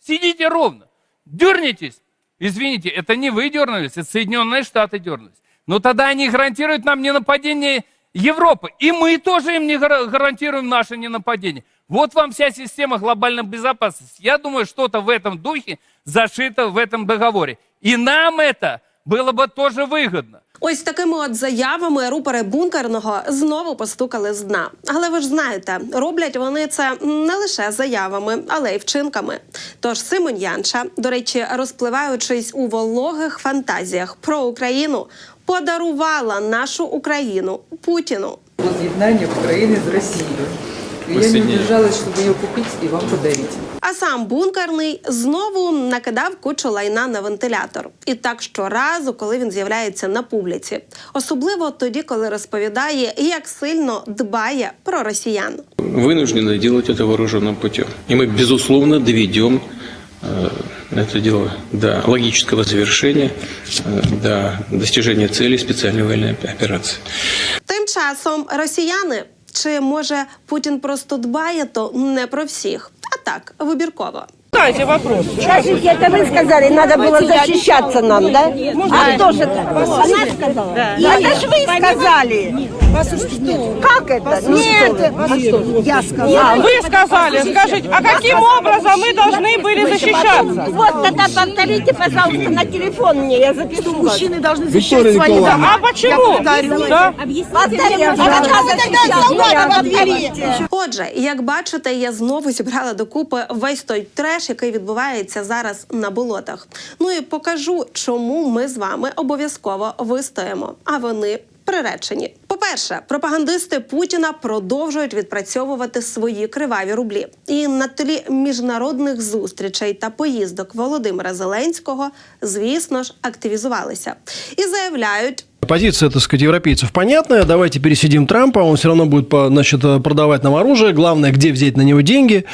Сидите ровно. Дернитесь. Извините, это не вы дернулись, это Соединенные Штаты дернулись. Но тогда они гарантируют нам не нападение Европы. И мы тоже им не гара- гарантируем наше ненападение. Вот вам вся система глобальной безопасности. Я думаю, что-то в этом духе зашито в этом договоре. И нам это было бы тоже выгодно. Ось такими от заявами рупори бункерного знову постукали з дна. Але ви ж знаєте, роблять вони це не лише заявами, але й вчинками. Тож Симон Янча, до речі, розпливаючись у вологих фантазіях про Україну, подарувала нашу Україну Путіну. возъединения Украины с Россией. И я не удержалась, чтобы ее купить и вам подарить. А сам бункерний знову накидав кучу лайна на вентилятор. І так щоразу, коли він з'являється на публіці. Особливо тоді, коли розповідає, як сильно дбає про росіян. вынуждены делать это вооруженным путем. И мы, безусловно, доведем э, это дело до логического завершения, э, до достижения цели специальной военной операции. Тим часом росіяни, чи може Путін просто дбає, то не про всіх, а так вибірково Дайте вопрос. Скажите, это вы сказали, надо было защищаться нам, да? А кто же это? Она сказала? Это же вы сказали. Как это? Нет. Я сказала. Вы сказали, скажите, а каким образом мы должны были защищаться? Вот тогда повторите, пожалуйста, на телефон мне, я запишу. Мужчины должны Виктория Николаевна, А почему? Да? Повторите, пожалуйста. Отже, як бачите, я знову зібрала докупи весь той треш, який відбувається зараз на болотах. Ну і покажу, чому ми з вами обов'язково вистоїмо, а вони. Приречені, по-перше, пропагандисти Путіна продовжують відпрацьовувати свої криваві рублі, і на тлі міжнародних зустрічей та поїздок Володимира Зеленського, звісно ж, активізувалися і заявляють, Позиция, так сказать, европейцев понятная. Давайте пересидим Трампа, он все равно будет значит, продавать нам оружие. Главное, где взять на него деньги.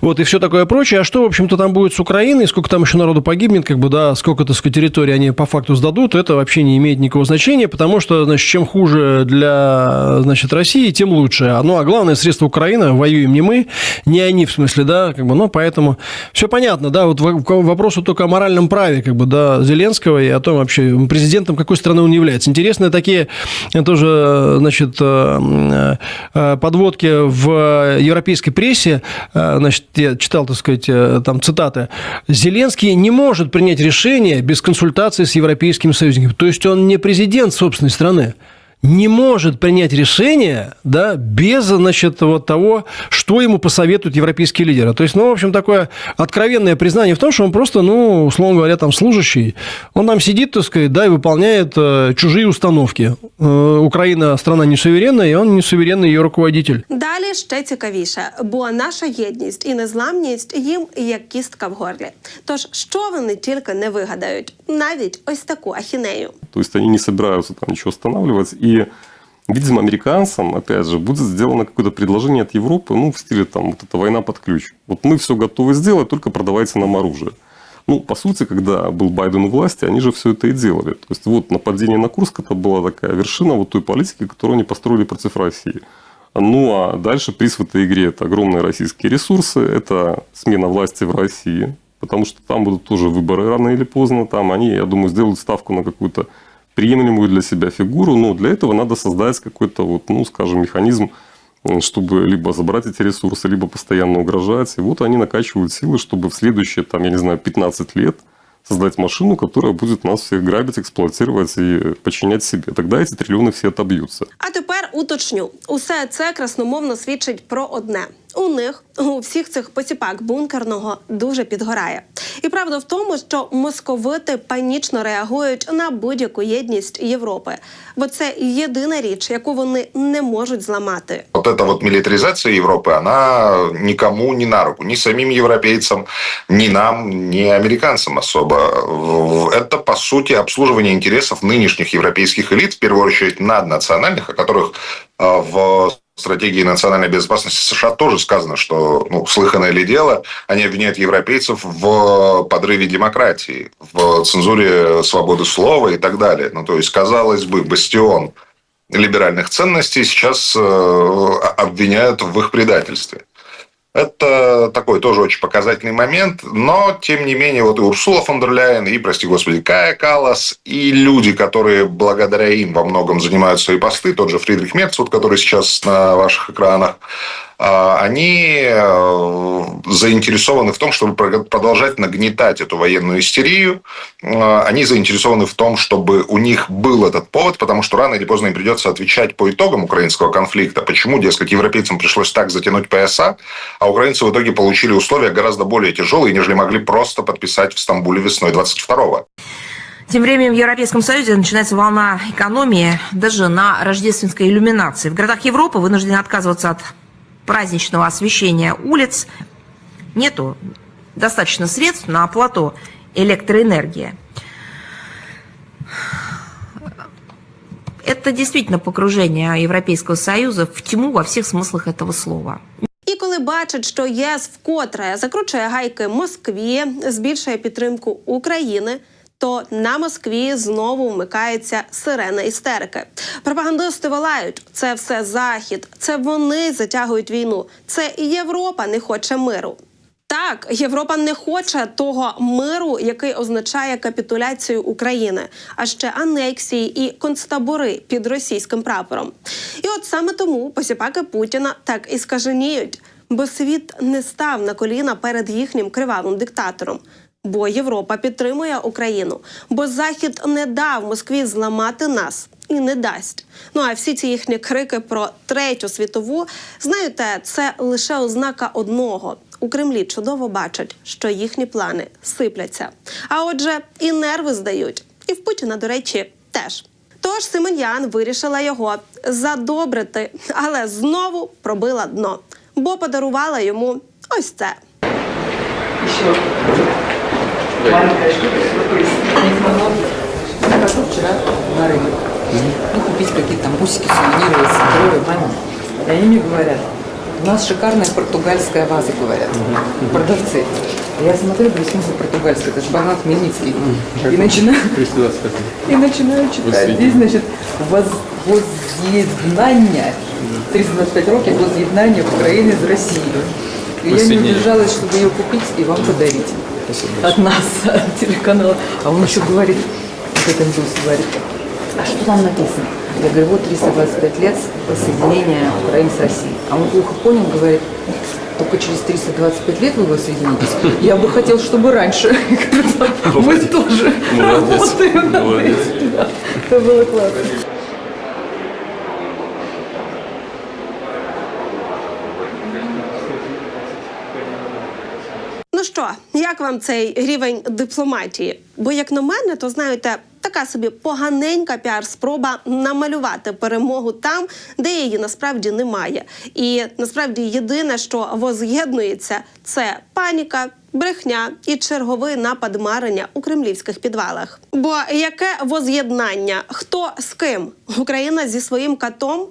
Вот и все такое прочее. А что, в общем-то, там будет с Украиной, сколько там еще народу погибнет, как бы, да, сколько, так сказать, территорий они по факту сдадут, это вообще не имеет никакого значения, потому что, значит, чем хуже для, значит, России, тем лучше. Ну, а главное, средство Украины воюем не мы, не они, в смысле, да, как бы, ну, поэтому все понятно, да, вот вопрос только о моральном праве, как бы, да, Зеленского и о том вообще, президентом какой страны он является. Интересные такие э, тоже, значит, э, э, подводки в европейской прессе, э, значит, я читал, так сказать, э, там цитаты, Зеленский не может принять решение без консультации с европейскими союзниками. То есть он не президент собственной страны не может принять решение да, без значит, вот того, что ему посоветуют европейские лидеры. То есть, ну, в общем, такое откровенное признание в том, что он просто, ну, условно говоря, там служащий. Он там сидит, так сказать, да, и выполняет э, чужие установки. Э, Украина страна не суверенная, и он не суверенный ее руководитель. Далі ще цікавіше, бо наша єдність і незламність їм як кістка в горлі. Тож що вони тільки не вигадають, навіть ось таку ахінею. То есть они не собираются там ничего останавливать. и, видимо, американцам, опять же, будет сделано какое-то предложение от Европы, ну, в стиле там, вот эта война под ключ. Вот мы все готовы сделать, только продавайте нам оружие. Ну, по сути, когда был Байден у власти, они же все это и делали. То есть, вот нападение на Курск, это была такая вершина вот той политики, которую они построили против России. Ну, а дальше приз в этой игре – это огромные российские ресурсы, это смена власти в России, потому что там будут тоже выборы рано или поздно. Там они, я думаю, сделают ставку на какую-то приемлемую для себя фигуру, но для этого надо создать какой-то, вот, ну, скажем, механизм, м, чтобы либо забрать эти ресурсы, либо постоянно угрожать. И вот они накачивают силы, чтобы в следующие, там, я не знаю, 15 лет создать машину, которая будет нас всех грабить, эксплуатировать и подчинять себе. Тогда эти триллионы все отобьются. А тепер уточню: усе це красномовно свідчить про одне. У них у всіх цих посіпак бункерного дуже підгорає. І правда в тому, що московити панічно реагують на будь-яку єдність Європи, бо це єдина річ, яку вони не можуть зламати. Вот эта вот милитаризация Европы, она никому не на руку, ни самим европейцам, ни нам, ни американцам особо. В- Это, по сути, обслуживание интересов нынешних европейских элит, в первую очередь наднациональных, о которых э, в стратегии национальной безопасности США тоже сказано, что, ну, слыханное ли дело, они обвиняют европейцев в подрыве демократии, в цензуре свободы слова и так далее. Ну, то есть, казалось бы, бастион либеральных ценностей сейчас э, обвиняют в их предательстве. Это такой тоже очень показательный момент, но, тем не менее, вот и Урсула фон дер Ляйен, и, прости господи, Кая Калас, и люди, которые благодаря им во многом занимают свои посты, тот же Фридрих Мерц, вот, который сейчас на ваших экранах, они э, заинтересованы в том, чтобы про- продолжать нагнетать эту военную истерию. А, Они заинтересованы в том, чтобы у них был этот повод, потому что рано или поздно им придется отвечать по итогам украинского конфликта. Почему, дескать, европейцам пришлось так затянуть пояса, а украинцы в итоге получили условия гораздо более тяжелые, нежели могли просто подписать в Стамбуле весной 22-го. Тем временем в Европейском Союзе начинается волна экономии даже на рождественской иллюминации. В городах Европы вынуждены отказываться от праздничного освещения улиц. Нету достаточно средств на оплату электроэнергии. Это действительно погружение Европейского Союза в тьму во всех смыслах этого слова. І коли бачать, що ЄС вкотре закручує гайки Москві, збільшує підтримку України. То на Москві знову вмикається сирена істерики. Пропагандисти волають, це все захід, це вони затягують війну. Це і Європа не хоче миру. Так, Європа не хоче того миру, який означає капітуляцію України, а ще анексії і концтабори під російським прапором. І от саме тому посіпаки Путіна так і скаженіють, бо світ не став на коліна перед їхнім кривавим диктатором. Бо Європа підтримує Україну, бо Захід не дав Москві зламати нас і не дасть. Ну а всі ці їхні крики про третю світову, знаєте, це лише ознака одного. У Кремлі чудово бачать, що їхні плани сипляться. А отже, і нерви здають. І в Путіна, до речі, теж. Тож Симоньян вирішила його задобрити, але знову пробила дно, бо подарувала йому ось це. Еще маленькая штука, чтобы пояснить. Не смогла. Я пошла вчера на рынок. Ну, купить какие-то там бусики, сувениры, здоровье маме. И они мне говорят, у нас шикарная португальская ваза, говорят, продавцы. Я смотрю, говорю, в смысле португальская, это же Богдан Хмельницкий. И начинаю, и начинаю читать. Здесь, значит, воз, воз'єднання, 325 років воз'єднання України з Росією. И я не удержалась, чтобы ее купить и вам Подарить. От нас, от телеканала. А он еще говорит, вот индус говорит, а что там написано? Я говорю, вот 325 лет воссоединения Украины с Россией. А он плохо понял, говорит, только через 325 лет вы воссоединитесь. Я бы хотел, чтобы раньше. Мы тоже работаем Это было классно. Що, як вам цей рівень дипломатії? Бо, як на мене, то знаєте, така собі поганенька піар-спроба намалювати перемогу там, де її насправді немає. І насправді єдине, що воз'єднується, це паніка. Брехня і черговий напад марення у кремлівських підвалах. Бо яке воз'єднання? Хто з ким? Україна зі своїм катом?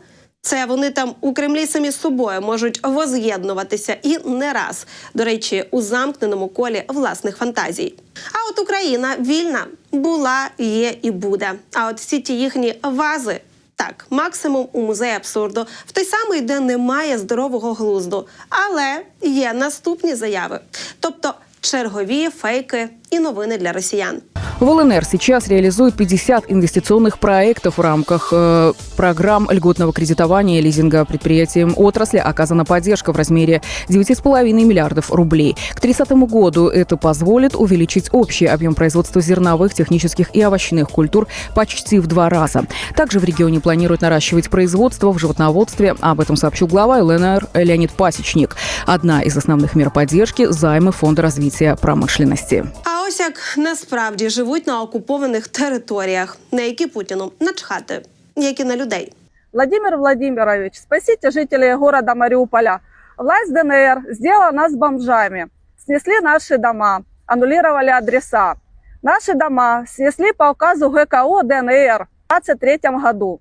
Це вони там у Кремлі самі з собою можуть воз'єднуватися і не раз. До речі, у замкненому колі власних фантазій. А от Україна вільна була, є і буде. А от всі ті їхні вази. Так, максимум у музеї абсурду, в той самий, де немає здорового глузду. Але є наступні заяви, тобто чергові фейки і новини для росіян. В ЛНР сейчас реализуют 50 инвестиционных проектов в рамках э, программ льготного кредитования и лизинга предприятиям отрасли. Оказана поддержка в размере 9,5 миллиардов рублей. К 30 году это позволит увеличить общий объем производства зерновых, технических и овощных культур почти в два раза. Также в регионе планируют наращивать производство в животноводстве. Об этом сообщил глава ЛНР Леонид Пасечник. Одна из основных мер поддержки – займы Фонда развития промышленности. А ось як насправді живуть на окупованих територіях, на які Путіну начхати, як і на людей. Владимир Владимирович, спасите жителей города Мариуполя. Власть ДНР сделала нас бомжами. Снесли наши дома, аннулировали адреса. Наши дома снесли по указу ГКО ДНР в 2023 году.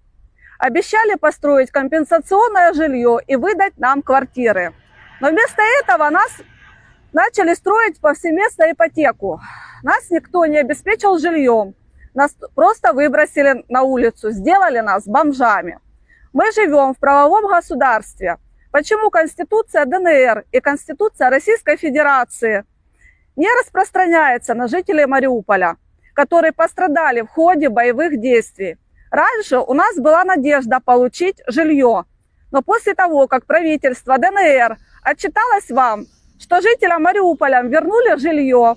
Обещали построить компенсационное жилье и выдать нам квартиры. Но вместо этого нас начали строить повсеместно ипотеку. Нас никто не обеспечил жильем. Нас просто выбросили на улицу, сделали нас бомжами. Мы живем в правовом государстве. почему Конституция ДНР и Конституция Российской Федерации не распространяется на жителей Мариуполя, которые пострадали в ходе боевых действий. Раньше у нас была надежда получить жилье, но после того, как правительство ДНР отчиталось вам, что жителям Маріуполя вернули жилье,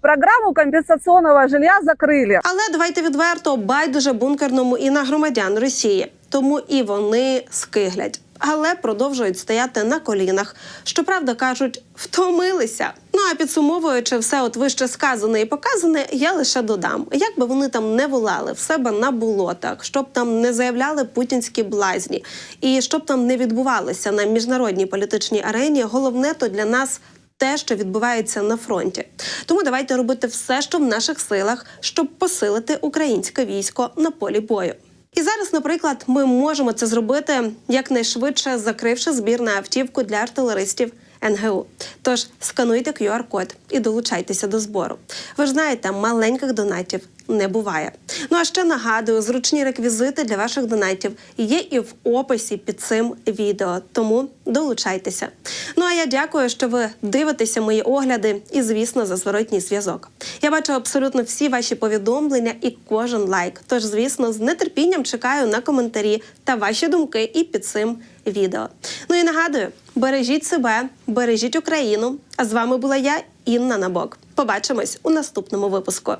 Програму компенсаційного жилья закрили. Але давайте відверто байдуже бункерному і на громадян Росії. Тому і вони скиглять. Але продовжують стояти на колінах. Щоправда, кажуть, втомилися. Ну а підсумовуючи все от вище сказане і показане, я лише додам: як би вони там не волали в себе на болотах, щоб там не заявляли путінські блазні, і щоб там не відбувалося на міжнародній політичній арені, головне то для нас те, що відбувається на фронті. Тому давайте робити все, що в наших силах, щоб посилити українське військо на полі бою. І зараз, наприклад, ми можемо це зробити якнайшвидше, закривши збір на автівку для артилеристів НГУ. Тож скануйте QR-код і долучайтеся до збору. Ви ж знаєте, маленьких донатів не буває. Ну а ще нагадую, зручні реквізити для ваших донатів є і в описі під цим відео. Тому долучайтеся. Ну а я дякую, що ви дивитеся мої огляди і, звісно, за зворотній зв'язок. Я бачу абсолютно всі ваші повідомлення і кожен лайк. Тож, звісно, з нетерпінням чекаю на коментарі та ваші думки і під цим відео. Ну і нагадую, бережіть себе, бережіть Україну. А з вами була я, Інна Набок. Побачимось у наступному випуску.